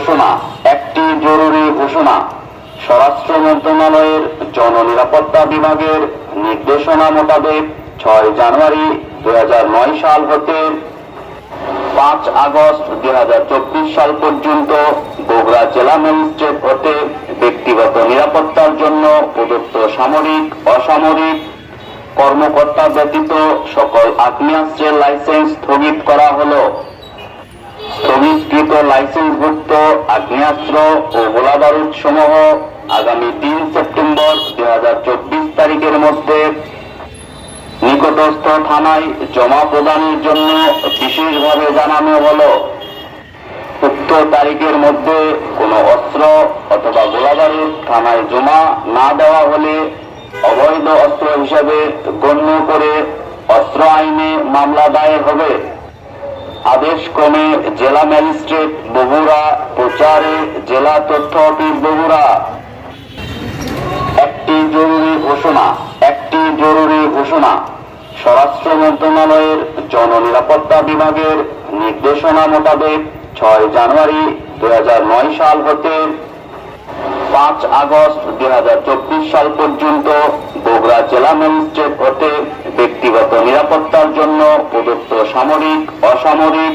ঘোষণা, একটি জরুরি ঘোষণা। স্বরাষ্ট্র মন্ত্রণালয়ের জননিরাপত্তা বিভাগের নির্দেশনা মোতাবেক ছয় জানুয়ারি দুই সাল হতে পাঁচ আগস্ট দুই সাল পর্যন্ত বগুড়া জেলা ম্যাজিস্ট্রেট হতে ব্যক্তিগত নিরাপত্তার জন্য প্রদত্ত সামরিক, অসামরিক কর্মকর্তা ব্যতীত সকল আগ্নেয়াস্ত্রের লাইসেন্স স্থগিত করা হলো। স্থগিতকৃত লাইসেন্সভুক্ত আগ্নেয়াস্ত্র ও গোলাবারুদ সমূহ আগামী তিন সেপ্টেম্বর দুই তারিখের মধ্যে নিকটস্থ থানায় জমা প্রদানের জন্য বিশেষভাবে জানানো হলো। উক্ত তারিখের মধ্যে কোনো অস্ত্র অথবা গোলাবারুদ থানায় জমা না দেওয়া হলে অবৈধ অস্ত্র হিসাবে গণ্য করে অস্ত্র আইনে মামলা দায়ের হবে। আদেশ ক্রমে জেলা ম্যাজিস্ট্রেট বগুড়া, প্রচারে জেলা তথ্য অফিস বগুড়া। একটি জরুরি ঘোষণা, একটি জরুরি ঘোষণা। স্বরাষ্ট্র মন্ত্রণালয়ের জননিরাপত্তা বিভাগের নির্দেশনা মোতাবেক ছয় জানুয়ারি দু হাজার নয় সাল হতে পাঁচ আগস্ট দু হাজার চব্বিশ সাল পর্যন্ত বগুড়া জেলা ম্যাজিস্ট্রেট হতে ব্যক্তিগত নিরাপত্তার প্রদত্ত সামরিক, অসামরিক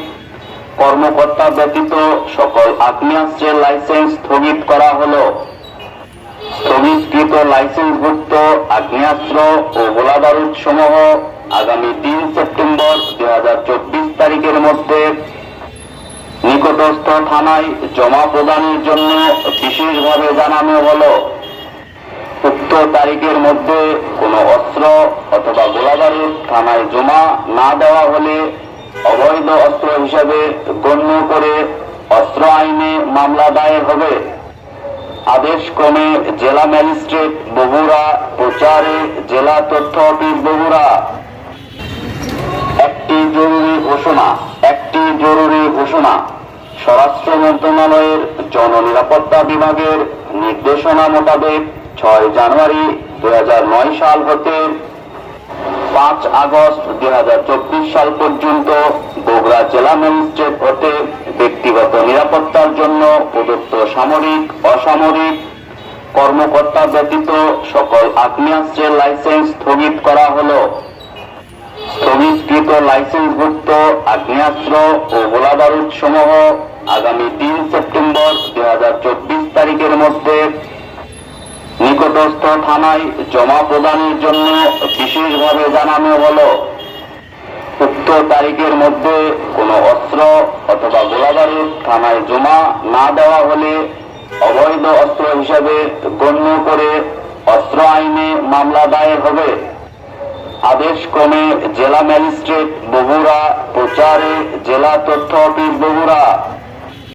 কর্মকর্তা ব্যতীত সকল আগ্নেয়াস্ত্রের লাইসেন্স স্থগিত করা হলো। স্থগিতকৃত লাইসেন্সভুক্ত আগ্নেয়াস্ত্র ও গোলাবারুদ সমূহ আগামী তিন সেপ্টেম্বর দুই হাজার চব্বিশ তারিখের মধ্যে নিকটস্থ থানায় জমা প্রদানের জন্য বিশেষভাবে জানানো হলো। তারিখের মধ্যে কোনো অস্ত্র অথবা গোলাবারুদ থানায় জমা না দেওয়া হলে অবৈধ অস্ত্র হিসাবে গণ্য করে অস্ত্র আইনে মামলা দায়ের হবে। আদেশ ক্রমে জেলা ম্যাজিস্ট্রেট বগুড়া, প্রচারে জেলা তথ্য অফিস বগুড়া। একটি জরুরি ঘোষণা, একটি জরুরি ঘোষণা। স্বরাষ্ট্র মন্ত্রণালয়ের জননিরাপত্তা বিভাগের নির্দেশনা মোতাবেক ছয় জানুয়ারি দু হাজার নয় সাল হতে পাঁচ আগস্ট দুই সাল পর্যন্ত বগুড়া জেলা ম্যাজিস্ট্রেট হতে ব্যক্তিগত নিরাপত্তার জন্য প্রদত্ত সামরিক, অসামরিক কর্মকর্তা ব্যতীত সকল আগ্নেয়াস্ত্রের লাইসেন্স স্থগিত করা হলো। স্থগিতকৃত লাইসেন্সভুক্ত আগ্নেয়াস্ত্র ও গোলাবারুদ সমূহ আগামী তিন সেপ্টেম্বর দুই হাজার চব্বিশ তারিখের মধ্যে নিকটস্থ থানায় জমা প্রদানের জন্য বিশেষভাবে জানানো হলো, উক্ত তারিখের মধ্যে কোনো অস্ত্র অথবা গোলাবারুদ থানায় জমা না দেওয়া হলে অবৈধ অস্ত্র হিসাবে গণ্য করে অস্ত্র আইনে মামলা দায়ের হবে। আদেশ ক্রমে জেলা ম্যাজিস্ট্রেট বগুড়া, প্রচারে জেলা তথ্য অফিস বগুড়া